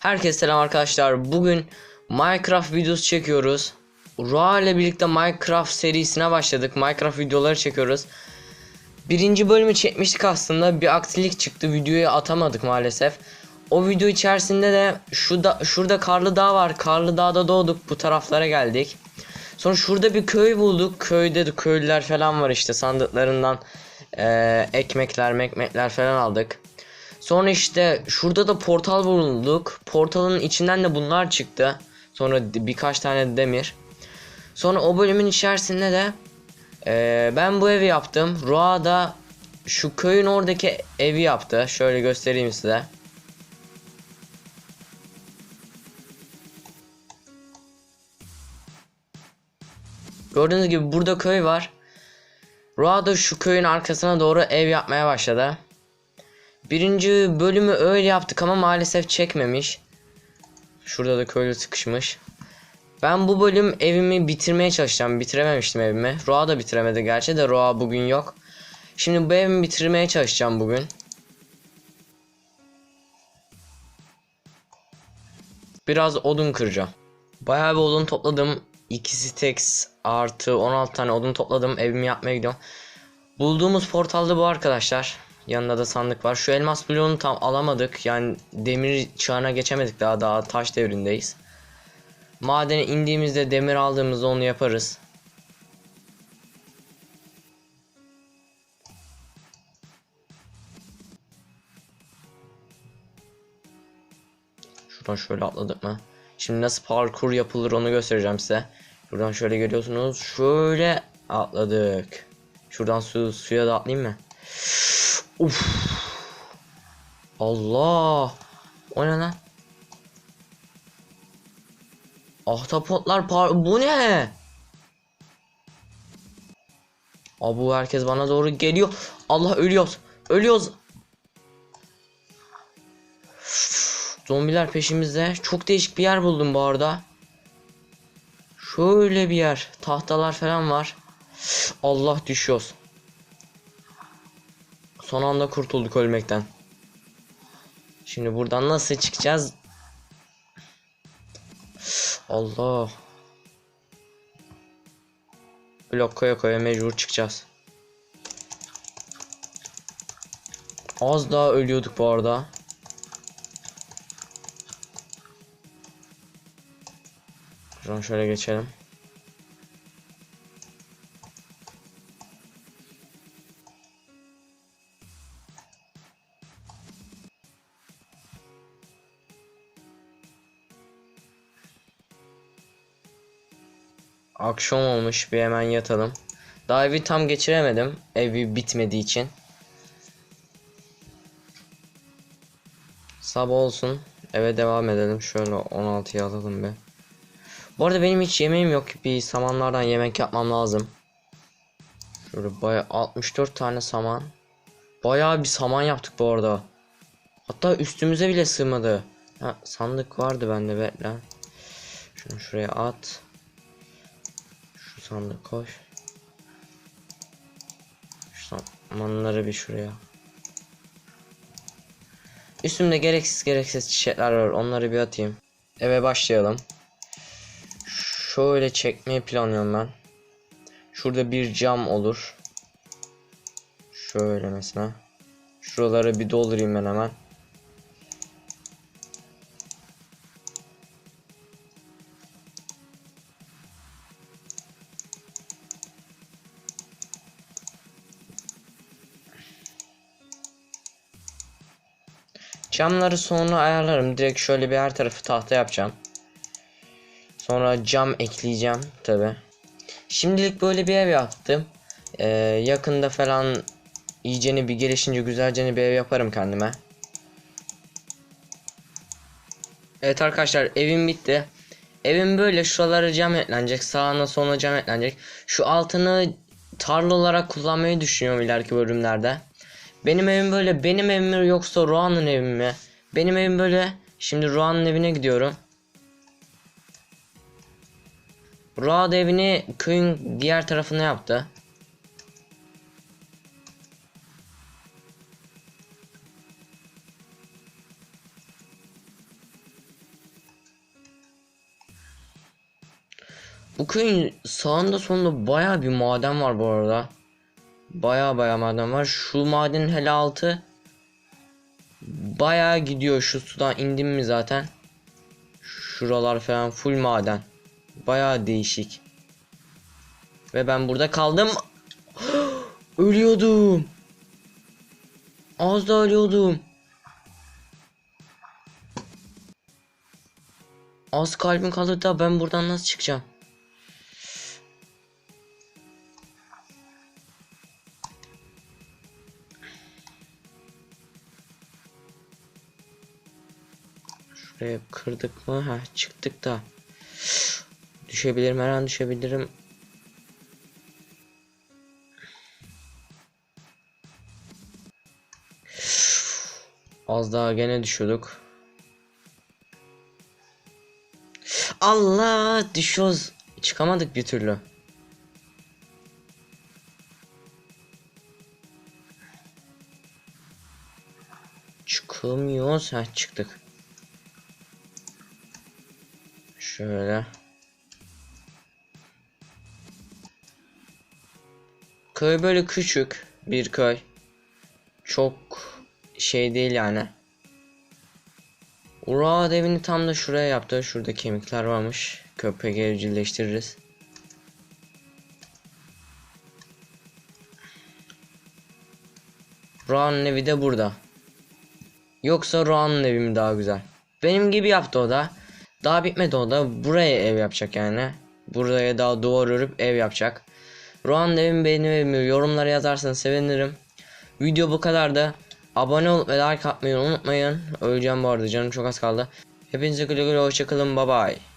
Herkese selam arkadaşlar. Bugün Minecraft videosu çekiyoruz. Roa ile birlikte Minecraft serisine başladık. Minecraft videoları çekiyoruz. Birinci bölümü çekmiştik aslında. Bir aksilik çıktı. Videoyu atamadık maalesef. O video içerisinde de şurada, şurada Karlı Dağ var. Karlı Dağ'da doğduk. Bu taraflara geldik. Sonra şurada bir köy bulduk. Köyde de köylüler falan var işte. Sandıklarından eee, ekmekler mekmekler falan aldık. Sonra işte şurada da portal bulduk. Portalın içinden de bunlar çıktı. Sonra birkaç tane demir. Sonra o bölümün içerisinde de eee, ben bu evi yaptım. Roa da şu köyün oradaki evi yaptı. Şöyle göstereyim size. Gördüğünüz gibi burada köy var. Roa da şu köyün arkasına doğru ev yapmaya başladı. Birinci bölümü öyle yaptık ama maalesef çekmemiş. Şurada da köylü sıkışmış. Ben bu bölüm evimi bitirmeye çalışacağım. Bitirememiştim evimi. Roa da bitiremedi gerçi de Roa bugün yok. Şimdi bu evimi bitirmeye çalışacağım bugün. Biraz odun kıracağım. Bayağı bir odun topladım. 2 stacks artı 16 tane odun topladım. Evimi yapmaya gidiyorum. Bulduğumuz portalda bu arkadaşlar. Yanında da sandık var. Şu elmas bloğunu tam alamadık. Yani demir çağına geçemedik daha daha taş devrindeyiz. Madene indiğimizde demir aldığımızda onu yaparız. Şuradan şöyle atladık mı? Şimdi nasıl parkur yapılır onu göstereceğim size. Buradan şöyle geliyorsunuz. Şöyle atladık. Şuradan su suya da atlayayım mı? Uf. Allah. O ne lan? Ahtapotlar par bu ne? Abu herkes bana doğru geliyor. Allah ölüyoruz. Ölüyoruz. Zombiler peşimizde. Çok değişik bir yer buldum bu arada. Şöyle bir yer. Tahtalar falan var. Allah düşüyoruz. Son anda kurtulduk ölmekten. Şimdi buradan nasıl çıkacağız? Allah. Blok koya koya mecbur çıkacağız. Az daha ölüyorduk bu arada. Şuradan şöyle geçelim. Akşam olmuş bir hemen yatalım. Daha evi tam geçiremedim. Evi bitmediği için. Sabah olsun. Eve devam edelim. Şöyle 16'ya alalım bir. Bu arada benim hiç yemeğim yok. Bir samanlardan yemek yapmam lazım. Şöyle baya 64 tane saman. Bayağı bir saman yaptık bu arada. Hatta üstümüze bile sığmadı. Ha, sandık vardı bende bekle. Şunu şuraya at. Sandık koş. Şu samanları bir şuraya. Üstümde gereksiz gereksiz çiçekler var. Onları bir atayım. Eve başlayalım. Şöyle çekmeyi planlıyorum ben. Şurada bir cam olur. Şöyle mesela. Şuraları bir doldurayım ben hemen. Camları sonra ayarlarım. Direkt şöyle bir her tarafı tahta yapacağım. Sonra cam ekleyeceğim tabi. Şimdilik böyle bir ev yaptım. Ee, yakında falan iyicene bir gelişince güzelce bir ev yaparım kendime. Evet arkadaşlar evim bitti. Evim böyle şuralara cam eklenecek. Sağına soluna cam eklenecek. Şu altını tarla olarak kullanmayı düşünüyorum ileriki bölümlerde. Benim evim böyle benim evim mi yoksa Ruan'ın evi mi? Benim evim böyle. Şimdi Ruan'ın evine gidiyorum. Ruan evini köyün diğer tarafına yaptı. Bu köyün sağında sonunda baya bir maden var bu arada. Baya baya maden var. Şu madenin hele altı baya gidiyor. Şu sudan indim mi zaten. Şuralar falan full maden. Baya değişik. Ve ben burada kaldım. Ölüyordum. Az da ölüyordum. Az kalbim kaldı da ben buradan nasıl çıkacağım? Şuraya kırdık mı? Ha çıktık da. Düşebilirim her an düşebilirim. Az daha gene düşüyorduk. Allah düşüyoruz. Çıkamadık bir türlü. Çıkamıyoruz. Ha çıktık. Şöyle. Köy böyle küçük bir köy. Çok şey değil yani. Ura evini tam da şuraya yaptı. Şurada kemikler varmış. Köpek evcilleştiririz. Ruan'ın evi de burada. Yoksa Ruan'ın evi mi daha güzel? Benim gibi yaptı o da. Daha bitmedi o da. Buraya ev yapacak yani. Buraya daha duvar örüp ev yapacak. Ruan'ın evimi beğenmeyi yorumlara yazarsanız sevinirim. Video bu kadar da. Abone olup ve like atmayı unutmayın. Öleceğim bu arada canım çok az kaldı. Hepinize güle güle hoşçakalın bye bye.